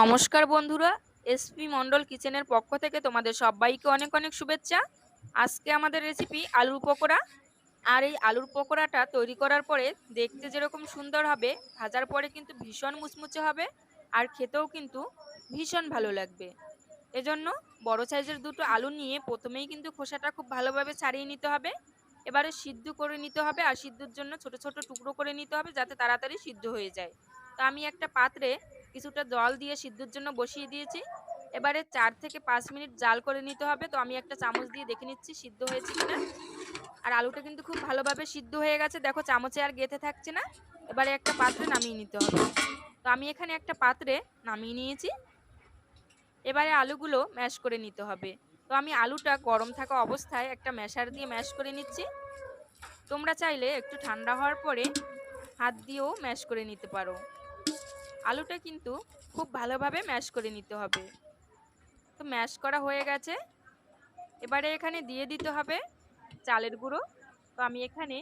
নমস্কার বন্ধুরা, এসপি মন্ডল কিচেনের পক্ষ থেকে তোমাদের সবাইকে অনেক অনেক শুভেচ্ছা। আজকে আমাদের রেসিপি আলুর পকোড়া। আর এই আলুর পকোড়াটা তৈরি করার পরে দেখতে যেরকম সুন্দর হবে, ভাজার পরে কিন্তু ভীষণ মুচমুচে হবে আর খেতেও কিন্তু ভীষণ ভালো লাগবে। এজন্য বড় সাইজের দুটো আলু নিয়ে প্রথমেই কিন্তু খোসাটা খুব ভালোভাবে ছাড়িয়ে নিতে হবে। এবারে সিদ্ধ করে নিতে হবে আর সিদ্ধর জন্য ছোট ছোট টুকরো করে নিতে হবে যাতে তাড়াতাড়ি সিদ্ধ হয়ে যায়। তো আমি একটা পাত্রে কিছুটা জল দিয়ে সিদ্ধর জন্য বসিয়ে দিয়েছি। এবারে চার থেকে পাঁচ মিনিট জাল করে নিতে হবে। তো আমি একটা চামচ দিয়ে দেখে নিচ্ছি সিদ্ধ হয়েছে কিনা। আর আলুটা কিন্তু খুব ভালোভাবে সিদ্ধ হয়ে গেছে। দেখো চামচে আর গেঁথে থাকছে না। এবারে একটা পাত্রে নামিয়ে নিতে হবে। তো আমি এখানে একটা পাত্রে নামিয়ে নিয়েছি। এবারে আলুগুলো ম্যাশ করে নিতে হবে। তো আমি আলুটা গরম থাকা অবস্থায় একটা ম্যাশার দিয়ে ম্যাশ করে নিচ্ছি। তোমরা চাইলে একটু ঠান্ডা হওয়ার পরে হাত দিয়েও ম্যাশ করে নিতে পারো। আলুটা কিন্তু খুব ভালোভাবে ম্যাশ করে নিতে হবে। তো ম্যাশ করা হয়ে গেছে। এবারে এখানে দিয়ে দিতে হবে চালের গুঁড়ো। তো আমি এখানে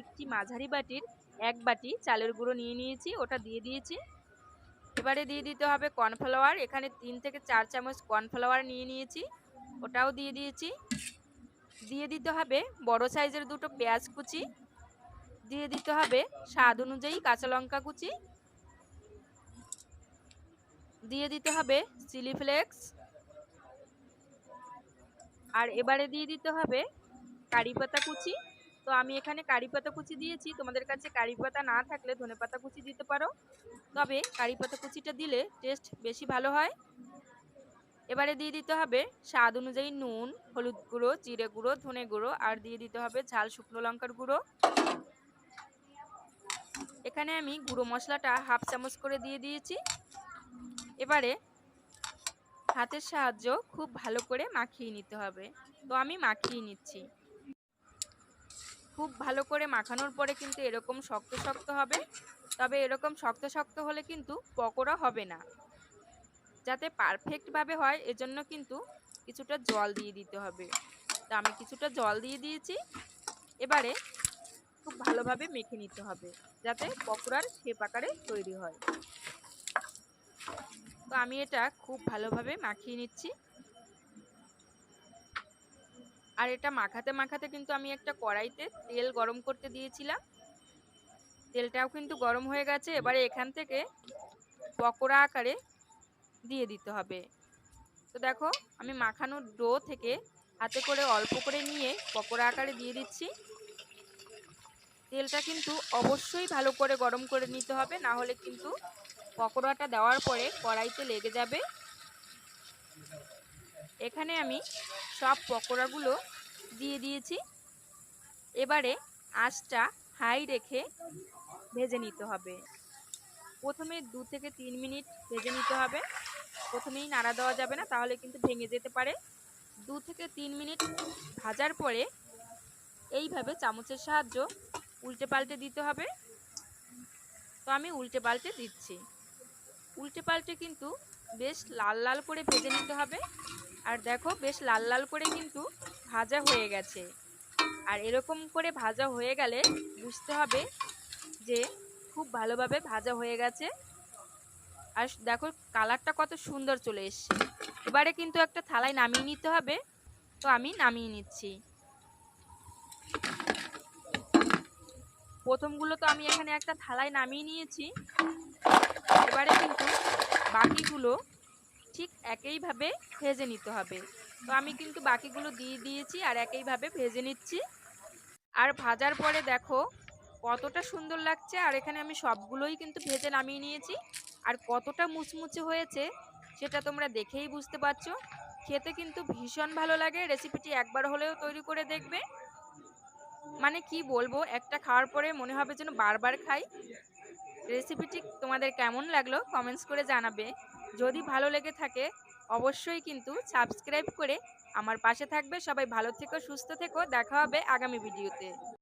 একটি মাঝারি বাটির এক বাটি চালের গুঁড়ো নিয়ে নিয়েছি, ওটা দিয়ে দিয়েছি। এবারে দিয়ে দিতে হবে কর্নফ্লাওয়ার। এখানে তিন থেকে চার চামচ কর্নফ্লাওয়ার নিয়ে নিয়েছি, ওটাও দিয়ে দিয়েছি। দিয়ে দিতে হবে বড় সাইজের দুটো পেঁয়াজ কুচি। দিয়ে দিতে হবে স্বাদ অনুযায়ী কাঁচা লঙ্কা কুচি। দিয়ে দিতে হবে চিলি ফ্লেক্স। আর এবারে দিয়ে দিতে হবে কারি পাতা কুচি। তো আমি এখানে কারি পাতা কুচি দিয়েছি। তোমাদের কাছে কারি পাতা না থাকলে ধনে পাতা কুচি দিতে পারো। তবে কারি পাতা কুচিটা দিলে টেস্ট বেশি ভালো হয়। এবারে দিয়ে দিতে হবে স্বাদ অনুযায়ী নুন, হলুদ গুঁড়ো, জিরে গুঁড়ো, ধনে গুঁড়ো, আর দিয়ে দিতে হবে ঝাল শুকনো লঙ্কার গুঁড়ো। এখানে আমি গুঁড়ো মশলাটা হাফ চামচ করে দিয়ে দিয়েছি। এবারে হাতের সাহায্য খুব ভালো করে মাখিয়ে নিতে হবে। তো আমি মাখিয়ে নিচ্ছি। খুব ভালো করে মাখানোর পরে কিন্তু এরকম শক্ত শক্ত হবে। তবে এরকম শক্ত শক্ত হলে কিন্তু পকোড়া হবে না। যাতে পারফেক্টভাবে হয়, এজন্য কিন্তু কিছুটা জল দিয়ে দিতে হবে। তো আমি কিছুটা জল দিয়ে দিয়েছি। এবারে খুব ভালোভাবে মেখে নিতে হবে, যাতে পকোড়ার শেপ আকারে তৈরি হয়। তো আমি এটা খুব ভালোভাবে মাখিয়ে নিচ্ছি। আর এটা মাখাতে মাখাতে কিন্তু আমি একটা কড়াইতে তেল গরম করতে দিয়েছিলাম। তেলটাও কিন্তু গরম হয়ে গেছে। এবারে এখান থেকে পকোড়া আকারে দিয়ে দিতে হবে। তো দেখো, আমি মাখানোর ডো থেকে হাতে করে অল্প করে নিয়ে পকোড়া আকারে দিয়ে দিচ্ছি। তেলটা কিন্তু অবশ্যই ভালো করে গরম করে নিতে হবে, না হলে কিন্তু পকোড়াটা দেওয়ার পরে কড়াইতে লেগে যাবে। এখানে আমি সব পকোড়াগুলো দিয়ে দিয়েছি। এবারে আঁচটা হাই রেখে ভেজে নিতে হবে। প্রথমে দু থেকে তিন মিনিট ভেজে নিতে হবে। প্রথমেই নাড়া দেওয়া যাবে না, তাহলে কিন্তু ভেঙে যেতে পারে। দু থেকে তিন মিনিট ভাজার পরে এইভাবে চামচের সাহায্য উল্টে পাল্টে দিতে হবে। তো আমি উল্টে পাল্টে দিচ্ছি। উল্টে পাল্টে কিন্তু বেশ লাল লাল করে ভেজে নিতে হবে। আর দেখো বেশ লাল লাল করে কিন্তু ভাজা হয়ে গেছে। আর এরকম করে ভাজা হয়ে গেলে বুঝতে হবে যে খুব ভালোভাবে ভাজা হয়ে গেছে। আর দেখো কালারটা কত সুন্দর চলে এসছে। এবারে কিন্তু একটা থালায় নামিয়ে নিতে হবে। তো আমি নামিয়ে নিচ্ছি। প্রথমগুলো তো আমি এখানে একটা থালায় নামিয়ে নিয়েছি। এবারে কিন্তু বাকিগুলো ঠিক একইভাবে ভেজে নিতে হবে। তো আমি কিন্তু বাকিগুলো দিয়ে দিয়েছি আর একইভাবে ভেজে নিচ্ছি। আর ভাজার পরে দেখো কতটা সুন্দর লাগছে আর এখানে আমি সবগুলোই কিন্তু ভেজে নামিয়ে নিয়েছি। আর কতটা মুচমুচে হয়েছে সেটা তোমরা দেখেই বুঝতে পারছ। খেতে কিন্তু ভীষণ ভালো লাগে। রেসিপিটি একবার হলেও তৈরি করে দেখবে। মানে কি বলব, একটা খাওয়ার পরে মনে হবে যেন বারবার খাই। রেসিপিটি তোমাদের কেমন লাগল কমেন্টস করে জানাবে। যদি ভালো লেগে থাকে, অবশ্যই কিন্তু সাবস্ক্রাইব করে আমার পাশে থাকবে। সবাই ভালো থেকো, সুস্থ থেকো। দেখা হবে আগামী ভিডিওতে